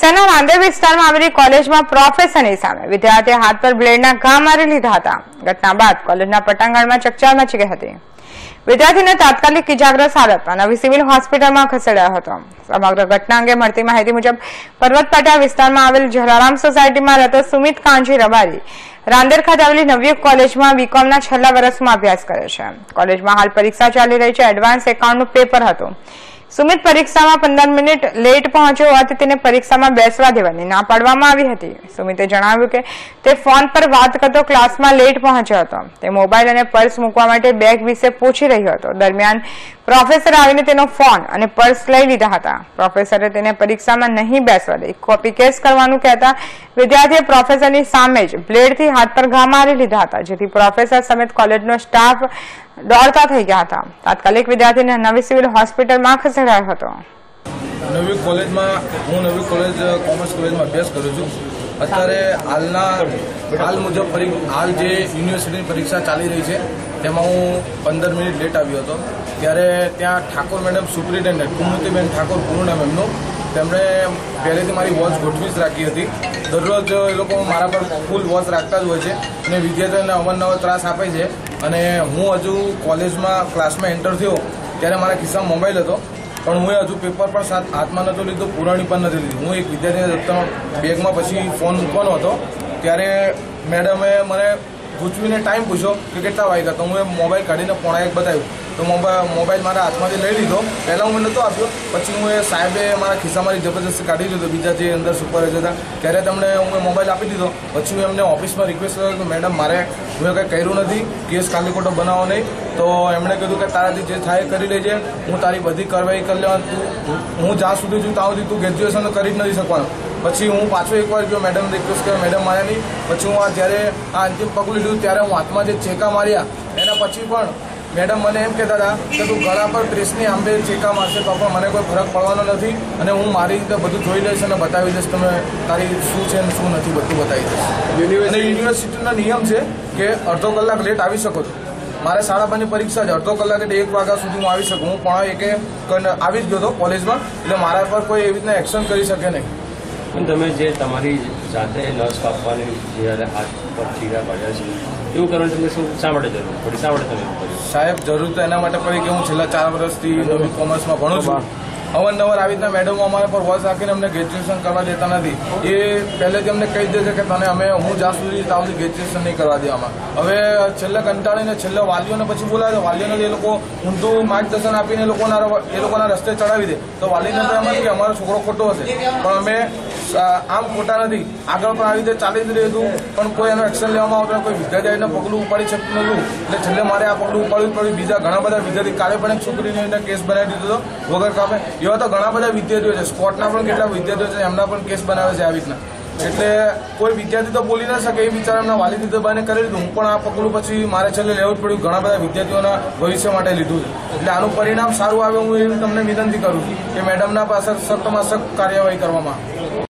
સેના રાંદેર વિસ્તારમાં આવેલી કોલેજમાં પ્રોફેસરની સામે વિદ્યાર્થીએ હાથ પર બ્લેડના ઘા મારી લીધા હતા. ઘટના બાદ કોલેજના પટાંગણમાં ચકચાર મચી ગઈ હતી. વિદ્યાર્થીને તાત્કાલિક ઇજાગ્રસ્ત હાલતમાં નવી સિવિલ હોસ્પિટલમાં ખસેડાયો હતો. સમગ્ર ઘટના અંગે મળતી માહિતી મુજબ પર્વત વિસ્તારમાં આવેલ જલારામ સોસાયટીમાં રહેતો સુમિત કાંજી રબારી રાંદેર ખાતે આવેલી નવયુગ કોલેજમાં બીકોમના છેલ્લા વર્ષમાં અભ્યાસ કરે છે. કોલેજમાં હાલ પરીક્ષા ચાલી રહી છે. એડવાન્સ એકાઉન્ટનું પેપર હતું. સુમિત પરીક્ષામાં પંદર મિનિટ લેટ પહોંચ્યો હોવાથી તેને પરીક્ષામાં બેસવા દેવાની ના પાડવામાં આવી હતી. સુમિતે જણાવ્યું કે તે ફોન પર વાત કરતો ક્લાસમાં લેટ પહોંચ્યો હતો. તે મોબાઈલ અને પર્સ મૂકવા માટે બેગ વિશે પૂછી રહ્યો હતો. દરમિયાન પ્રોફેસર આવીને તેનો ફોન અને પર્સ લઈ લીધા હતા. પ્રોફેસરે તેને પરીક્ષામાં નહીં બેસવા દઈ કોપી કેસ કરવાનું કહેતા વિદ્યાર્થીએ પ્રોફેસરની સામે જ બ્લેડથી હાથ પર ઘા મારી લીધા હતા, જેથી પ્રોફેસર સમેત કોલેજનો સ્ટાફ દોડતા થઈ ગયા હતા. તાત્કાલિક વિદ્યાર્થીને નવી સિવિલ હોસ્પિટલમાં ખસેડાયો હતો. નવી કોલેજમાં, હું નવી કોલેજ કોમર્સ કોલેજમાં અભ્યાસ કરું છું. અત્યારે હાલના, હાલ મુજબ હાલ જે યુનિવર્સિટીની પરીક્ષા ચાલી રહી છે, તેમાં હું પંદર મિનિટ લેટ આવ્યો હતો. ત્યારે ત્યાં ઠાકોર મેડમ સુપ્રિન્ટેન્ડન્ટ કુમૃતિબેન ઠાકોર પૂર્ણ મેમનું તેમણે પહેલેથી મારી વોચ ગોઠવી જ રાખી હતી. દરરોજ એ લોકો મારા પર ફૂલ વોચ રાખતા જ હોય છે અને વિદ્યાર્થીઓને અવારનવાર ત્રાસ આપે છે. અને હું હજુ કોલેજમાં ક્લાસમાં એન્ટર થયો ત્યારે મારા ખિસ્સામાં મોબાઈલ હતો. પણ હું હજુ પેપર પણ સાથ હાથમાં નહોતો લીધો, પુરાણી પણ નથી લીધી. હું એક વિદ્યાર્થીને બેગમાં પછી ફોન મૂકવાનો હતો. ત્યારે મેડમે મને ગૂંચવીને ટાઈમ પૂછ્યો કે કેટલા વાગ્યા તો હું એ મોબાઈલ કાઢીને પોણા એક બતાવ્યું. તો મોબાઈલ મારા હાથમાંથી લઈ લીધો. પહેલાં હું નહોતો આપ્યો. પછી હું એ સાહેબે મારા ખિસ્સામાંથી જબરજસ્ત કાઢી લીધો. બીજા જે અંદર સુપરવાઇઝર હતા. ત્યારે તમને હું મોબાઈલ આપી દીધો. પછી હું એમને ઓફિસમાં રિક્વેસ્ટ કર્યો કે મેડમ, મારે હું કંઈ કર્યું નથી. કેસ કાલી ખોટો બનાવો નહીં. તો એમણે કીધું કે તારાથી જે થાય કરી લેજે. હું તારી બધી કાર્યવાહી કરી લેવાનું. હું જ્યાં સુધી છું ત્યાં સુધી તું ગ્રેજ્યુએશન કરી જ નથી શકવાનો. પછી હું પાછો એકવાર ગયો મેડમ રિક્વેસ્ટ કર્યો મેડમ મારે નહીં. પછી હું આ જ્યારે આ અંતિમ પગલું લીધું ત્યારે હું હાથમાં જે ચેકા માર્યા એના પછી પણ મેડમ મને એમ કહેતા હતા કે તું ગળા પર પ્રેસની આંબે ચેકા મારશે તો પણ મને કોઈ ફરક પડવાનો નથી અને હું મારી રીતે બધું જોઈ લઈશ અને બતાવી દઈશ તમે તારી શું છે અને શું નથી બધું બતાવી દઈશ. અને યુનિવર્સિટીનો નિયમ છે કે અડધો કલાક લેટ આવી શકો છો. મારે સાડા પાંચની પરીક્ષા છે અડધો કલાક એટલે એક વાગ્યા સુધી હું આવી શકું. હું પણ એકે આવી જ ગયો હતો કોલેજમાં એટલે મારા પર કોઈ એવી રીતના એક્શન કરી શકે નહીં. તમે જે તમારી જાતે નસ કાપવાની જ્યારે હાથ પર ચીરા પાડ્યા છે એવું કરવાનું તમને શું શા માટે જરૂર પડી? શા માટે તમે સાહેબ જરૂર તો એના માટે પડી કે હું છેલ્લા ચાર વર્ષથી નવી કોમર્સમાં ભણું છું. અવારનવાર આવી રીતના મેડમો અમારા પર વોચ રાખીને અમને ગ્રેજ્યુએશન કરવા દેતા નથી. એ પહેલેથી અમને કહી દે છે કે તને અમે, હું જ્યાં સુધી ત્યાં સુધી ગ્રેજ્યુએશન નહીં કરવા દેવામાં હવે છેલ્લે કંટાળીને છેલ્લે વાલીઓને પછી બોલાવે તો વાલીઓને એ લોકો ઊંધું માર્ગદર્શન આપીને એ લોકોના એ લોકોના રસ્તે ચડાવી દે. તો વાલીને તો એમ કે અમારો છોકરો ખોટો હશે. પણ અમે આમ ખોટા નથી. આગળ પણ આવી રીતે ચાલી જ રહ્યું પણ કોઈ એનો એક્શન લેવામાં આવતો કોઈ વિદ્યાર્થી આવીને પગલું ઉપાડી શકતું નહોતું. એટલે છેલ્લે મારે આ પગલું ઉપાડવું પડ્યું. બીજા ઘણા બધા વિદ્યાર્થી કાલે પણ એક છોકરીને કેસ બનાવી દીધો હતો. વગર કામે એવા તો ઘણા બધા વિદ્યાર્થીઓ છે. સ્પોર્ટના પણ કેટલા વિદ્યાર્થીઓ છે, એમના પણ કેસ બનાવે છે આવી રીતના. એટલે કોઈ વિદ્યાર્થી તો બોલી ના શકે એ બિચારા એમના વાલી દબાને કરી લીધું. હું પણ આ પગલું પછી મારે છેલ્લે લેવું જ પડ્યું. ઘણા બધા વિદ્યાર્થીઓના ભવિષ્ય માટે લીધું છે. એટલે આનું પરિણામ સારું આવે, હું એવી તમને વિનંતી કરું કે મેડમના પાસે સખ્તમાં સખ્ત કાર્યવાહી કરવામાં આવે.